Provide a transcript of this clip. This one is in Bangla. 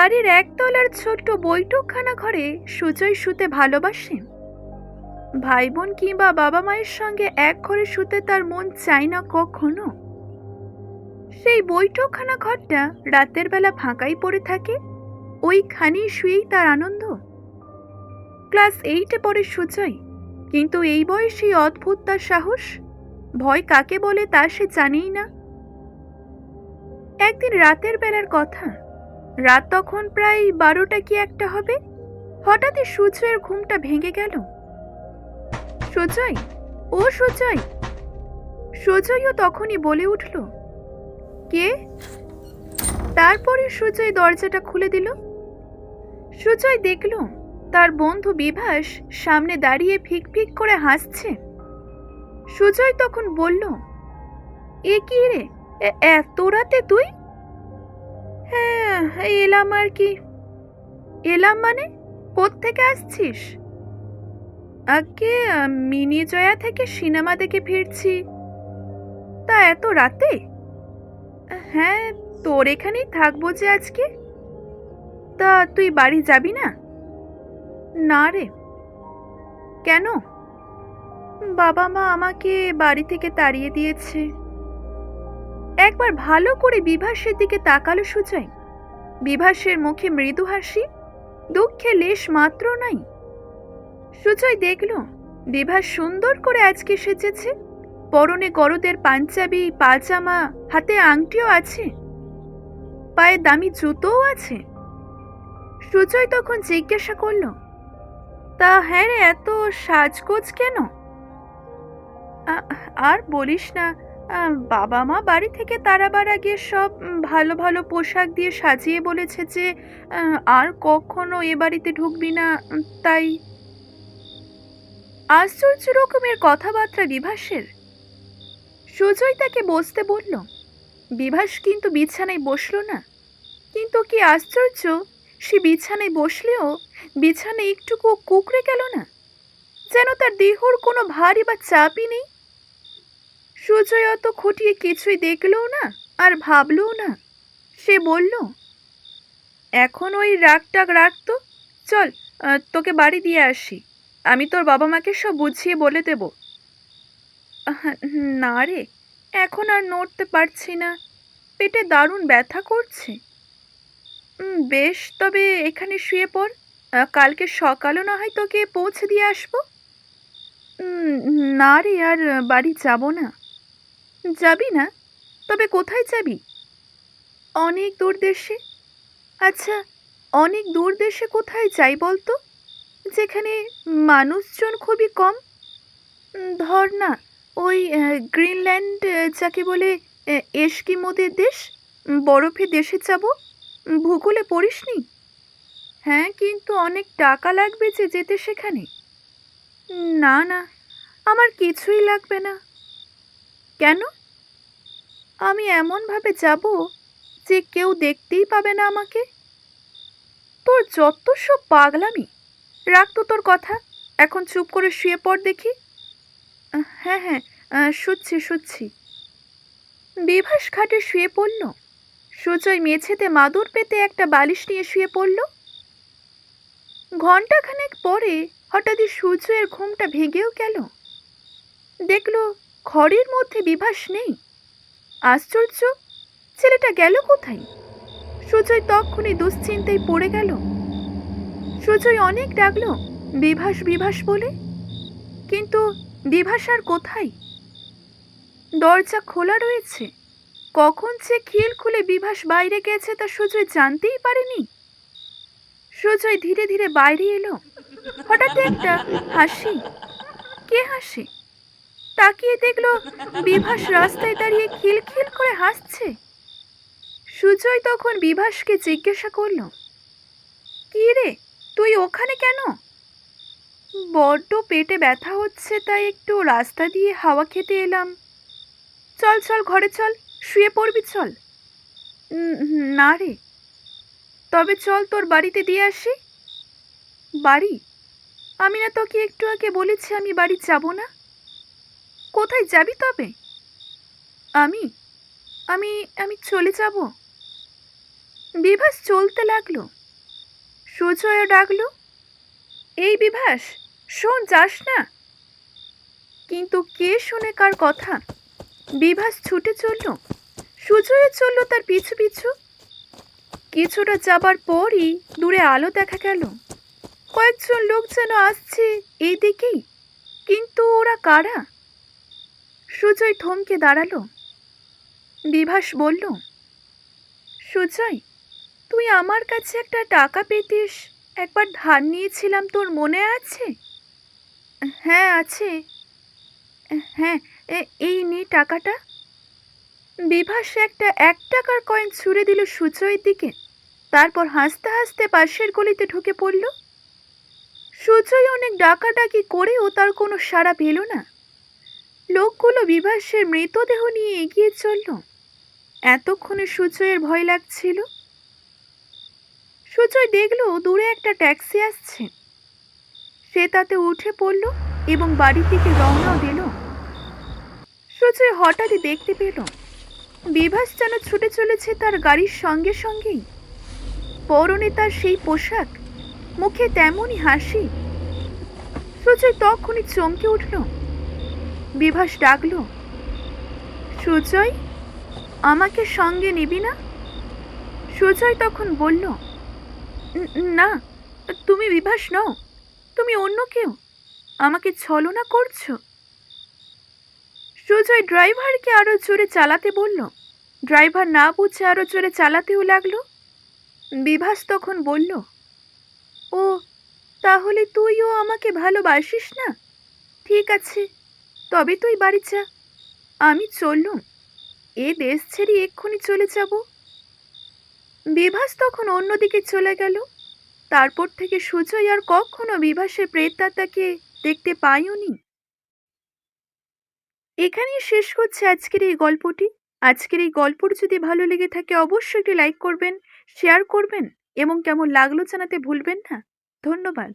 বাড়ির একতলার ছোট্ট বৈঠকখানা ঘরে সুজয় শুতে ভালোবাসে। ভাই বোন কিংবা বাবা মায়ের সঙ্গে এক ঘরে শুতে তার মন চায় না কখনো। সেই বৈঠকখানা ঘরটা রাতের বেলা ফাঁকাই পড়ে থাকে, ওইখানেই শুয়েই তার আনন্দ। ক্লাস এইটে পড়ে সুজয় কিন্তু এই বয়সেই অদ্ভুত তার সাহস, ভয় কাকে বলে তা সে জানেই না। একদিন রাতের বেলার কথা রাত তখন প্রায় বারোটা কি একটা হবে? হঠাৎই সুজয়ের ঘুমটা ভেঙে গেল। সুজয় ও সুজয় সুজয়ও তখনই বলে উঠল, কে? তারপরে সুজয় দরজাটা খুলে দিল। সুজয় দেখল, তার বন্ধু বিভাস সামনে দাঁড়িয়ে ফিক ফিক করে হাসছে। সুজয় তখন বলল, এ কি রে? এত রাতে তুই এলাম আর কি। এলাম মানে? কোত্থেকে আসছিস? আগে মিনি জয়া থেকে সিনেমা দেখে ফিরছি। তা এত রাতে? হ্যাঁ তোর এখানেই থাকব যে আজকে। তা তুই বাড়ি যাবি না? না রে। কেন? বাবা মা আমাকে বাড়ি থেকে তাড়িয়ে দিয়েছে। একবার ভালো করে বিভাসের দিকে তাকালো সুজয়। বিভাসের মুখে মৃদু হাসি, দুঃখে লেশ মাত্র নাই। সুজয় দেখল, বিভাস সুন্দর করে আজকে সেজেছে। পরনে গরদের পাঞ্জাবি, পাজামা, হাতে আংটিও আছে। পায়ে দামি জুতোও আছে। সুজয় তখন জিজ্ঞাসা করল, তা হ্যাঁ রে, এত সাজগোজ কেন? আর বলিস না বাবা মা বাড়ি থেকে তারাবার আগে সব ভালো ভালো পোশাক দিয়ে সাজিয়ে বলেছে যে আর কখনো এ বাড়িতে ঢুকবি না তাই আশ্চর্য রকমের কথাবার্তা বিভাসের। সুজয় তাকে বসতে বলল, বিভাস কিন্তু বিছানায় বসল না। কিন্তু কি আশ্চর্য, সে বিছানায় বসলেও বিছানায় একটুকু কুকড়ে গেল না। যেন তার দেহর কোনো ভারী বা চাপই নেই। সুজয় অত খুঁটিয়ে কিছুই দেখলও না আর ভাবলও না। সে বলল, এখন ওই রাগটাগ রাখতো চল তোকে বাড়ি দিয়ে আসি। আমি তোর বাবা মাকে সব বুঝিয়ে বলে দেব। না রে, এখন আর নড়তে পারছি না। পেটে দারুণ ব্যথা করছে। বেশ, তবে এখানে শুয়ে পড়। কালকে সকালও না হয় তোকে পৌঁছে দিয়ে আসব। না রে, আর বাড়ি যাব না। যাবি না? তবে কোথায় যাবি? অনেক দূর দেশে। আচ্ছা অনেক দূর দেশে কোথায় যাই বলতো? যেখানে মানুষজন খুবই কম। ধর না, ওই গ্রিনল্যান্ড যাকে বলে এস্কিমোদের দেশ। বরফে দেশে যাব। ভূগোলে পড়িসনি? হ্যাঁ কিন্তু অনেক টাকা লাগবে যে যেতে সেখানে। না না, আমার কিছুই লাগবে না। কেন? আমি এমনভাবে যাব যে কেউ দেখতেই পাবে না আমাকে? তোর যত সব পাগলামি। রাখ তো তোর কথা। এখন চুপ করে শুয়ে পড় দেখি। হ্যাঁ হ্যাঁ শুচ্ছি শুচ্ছি। বিভাস খাটে শুয়ে পড়ল। সুজয় মেঝেতে মাদুর পেতে একটা বালিশ নিয়ে শুয়ে পড়ল। ঘণ্টাখানেক পরে হঠাৎই সূর্যের ঘুমটা ভেঙেও গেল। দেখল ঘরের মধ্যে বিভাস নেই। আশ্চর্য, ছেলেটা গেল কোথায়? সুজয় তক্ষুনি দুশ্চিন্তায় পড়ে গেল। সুজয় অনেক ডাকল, বিভাস বিভাস বলে। কিন্তু বিভাস আর কোথায়? দরজা খোলা রয়েছে। কখন সে খিল খুলে বিভাস বাইরে গেছে তা সুজয় জানতেই পারেনি। সুজয় ধীরে ধীরে বাইরে এলো। হঠাৎ একটা হাসি। কে হাসে? তাকিয়ে দেখল বিভাস রাস্তায় দাঁড়িয়ে খিলখিল করে হাসছে। সুজয় তখন বিভাসকে জিজ্ঞাসা করল, কি রে, তুই ওখানে কেন? বড্ড পেটে ব্যথা হচ্ছে, তাই একটু রাস্তা দিয়ে হাওয়া খেতে এলাম। চল চল, ঘরে চল, শুয়ে পড়বি, চল। না রে। তবে চল, তোর বাড়িতে দিয়ে আসি? বাড়ি? আমি না তোকে একটু আগে বলেছি আমি বাড়ি যাব না। কোথায় যাবি তবে? আমি আমি আমি চলে যাব। বিভাস চলতে লাগল। সুজয়ও ডাকলো, এই বিভাস, শোন, যাস না? কিন্তু কে শুনে কার কথা? বিভাস ছুটে চলল। সুজয় চলল তার পিছু পিছু। কিছুটা যাবার পরই দূরে আলো দেখা গেল। কয়েকজন লোক যেন আসছে এই দিকেই কিন্তু ওরা কারা? সুজয় থমকে দাঁড়াল। বিভাস বলল, সুজয়, তুই আমার কাছে একটা টাকা পেতিস? একবার ধার নিয়েছিলাম তোর মনে আছে? হ্যাঁ আছে। হ্যাঁ এই নে টাকাটা। বিভাস একটা এক টাকার কয়েন ছুঁড়ে দিল সুজয়ের দিকে। তারপর হাসতে হাসতে পাশের গলিতে ঢুকে পড়ল। সুজয় অনেক ডাকাডাকি করেও তার কোনো সাড়া পেল না। লোকগুলো বিভাসের মৃতদেহ নিয়ে এগিয়ে চলল। এতক্ষণে সুজয়ের ভয় লাগছিল। সুজয় দেখল দূরে একটা ট্যাক্সি আসছে। সে তাতে উঠে পড়ল এবং বাড়ির দিকে রওনাও দিল। সুজয় হঠাৎই দেখতে পেল, বিভাস যেন ছুটে চলেছে তার গাড়ির সঙ্গে সঙ্গেই। পরনে তার সেই পোশাক, মুখে তেমনই হাসি। সুজয় তখনই চমকে উঠল বিভাস ডাকল, সুজয়, আমাকে সঙ্গে নিবি না? সুজয় তখন বলল, না তুমি বিভাস নও, তুমি অন্য কেউ, আমাকে ছলনা করছ? সুজয় ড্রাইভারকে আরও জোরে চালাতে বলল, ড্রাইভার না বুঝে আরও জোরে চালাতেও লাগল। বিভাস তখন বলল, ও, তাহলে তুইও আমাকে ভালোবাসিস না? ঠিক আছে তবে তুই বাড়ি যা। আমি চললুম। এ দেশ ছেড়ে এক্ষুনি চলে যাব। বিভাস তখন অন্যদিকে চলে গেল। তারপর থেকে সুজয় আর কখনো বিভাসের প্রেতাত্মাকে দেখতে পাইওনি এখানেই শেষ করছে আজকের এই গল্পটি। আজকের এই গল্পটি যদি ভালো লেগে থাকে, অবশ্যই একটি লাইক করবেন, শেয়ার করবেন এবং কেমন লাগল জানাতে ভুলবেন না। ধন্যবাদ।